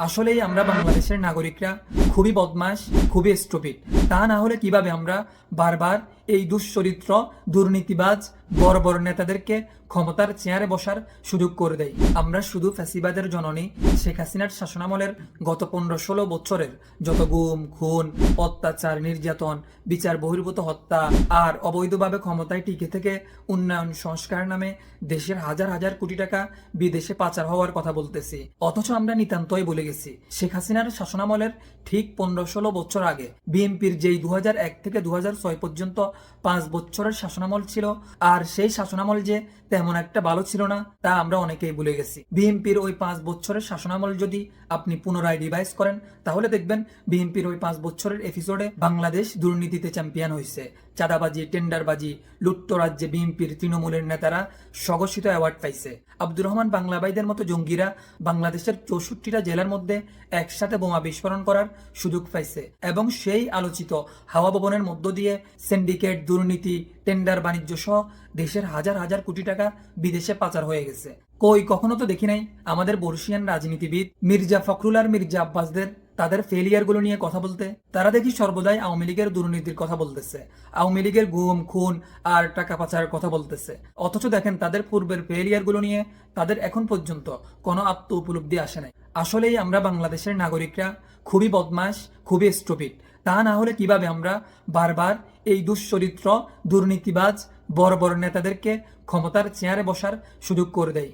আসলেই আমরা বাংলাদেশের নাগরিকরা খুবই বদমাস খুবই স্টুপিড তা না হলে কীভাবে আমরা বারবার এই দুশ্চরিত্র, দুর্নীতিবাজ, বড় বড় নেতাদেরকে ক্ষমতার চেয়ারে বসার সুযোগ করে দেয় আমরা শুধু ফ্যাসিবাদের জননী শেখ হাসিনার শাসনামলের গত পনেরো ষোলো বছরের যত গুম, খুন, অত্যাচার, নির্যাতন, বিচার বহির্ভূত হত্যা আর অবৈধভাবে ক্ষমতায় টিকে থেকে উন্নয়ন সংস্কার নামে দেশের হাজার হাজার কোটি টাকা বিদেশে পাচার হওয়ার কথা বলতেছি। অথচ আমরা নিতান্তই বলে গেছি, শেখ হাসিনার শাসনামলের ঠিক পনেরো ষোলো বছর আগে। বিএনপির যেই দু থেকে দু পর্যন্ত পাঁচ বছরের শাসনামল ছিল, আর সেই শাসনামল যে তেমন একটা ভালো ছিল না, তা আমরা অনেকেই ভুলে গেছি। বিএনপির ওই পাঁচ বছরের শাসনামল যদি আপনি পুনরায় রিভাইজ করেন, তাহলে দেখবেন বিএনপির ওই পাঁচ বছরের এপিসোডে বাংলাদেশ দুর্নীতিতে চ্যাম্পিয়ন হয়েছে চাঁদাবাজি, টেন্ডারবাজি লুট্টরাজ্যে বিএনপির তৃণমূলের নেতারা স্বঘোষিত অ্যাওয়ার্ড পাইছে। আব্দুর রহমান বাংলাবাইদের মতো জঙ্গিরা বাংলাদেশের চৌষট্টিটা জেলার মধ্যে একসাথে বোমা বিস্ফোরণ করার সুযোগ পাইছে এবং সেই আলোচিত হাওয়া ভবনের মধ্য দিয়ে সিন্ডিকেট দুর্নীতি টেন্ডার বাণিজ্য সহ দেশের হাজার হাজার কোটি টাকা বিদেশে পাচার হয়ে গেছে। কই, কখনো তো দেখি নাই আমাদের বর্ষিয়ান রাজনীতিবিদ মির্জা ফখরুল আর মির্জা আব্বাসদের তাদের ফেলিয়ারগুলো নিয়ে কথা বলতে। তারা দেখি সর্বদাই আওয়ামী লীগের দুর্নীতির কথা বলতেছে। আওয়ামী লীগের গুম, খুন আর টাকা পাচারের কথা বলতেছে। অথচ দেখেন তাদের পূর্বের ফেলিয়ারগুলো নিয়ে তাদের এখন পর্যন্ত কোনো আত্ম উপলব্ধি আসে নাই। আসলেই আমরা বাংলাদেশের নাগরিকরা খুবই বদমাস খুবই স্টুপিড তা না হলে কীভাবে আমরা বারবার এই দুশ্চরিত্র দুর্নীতিবাজ, বড় বড় নেতাদেরকে ক্ষমতার চেয়ারে বসার সুযোগ করে দেয়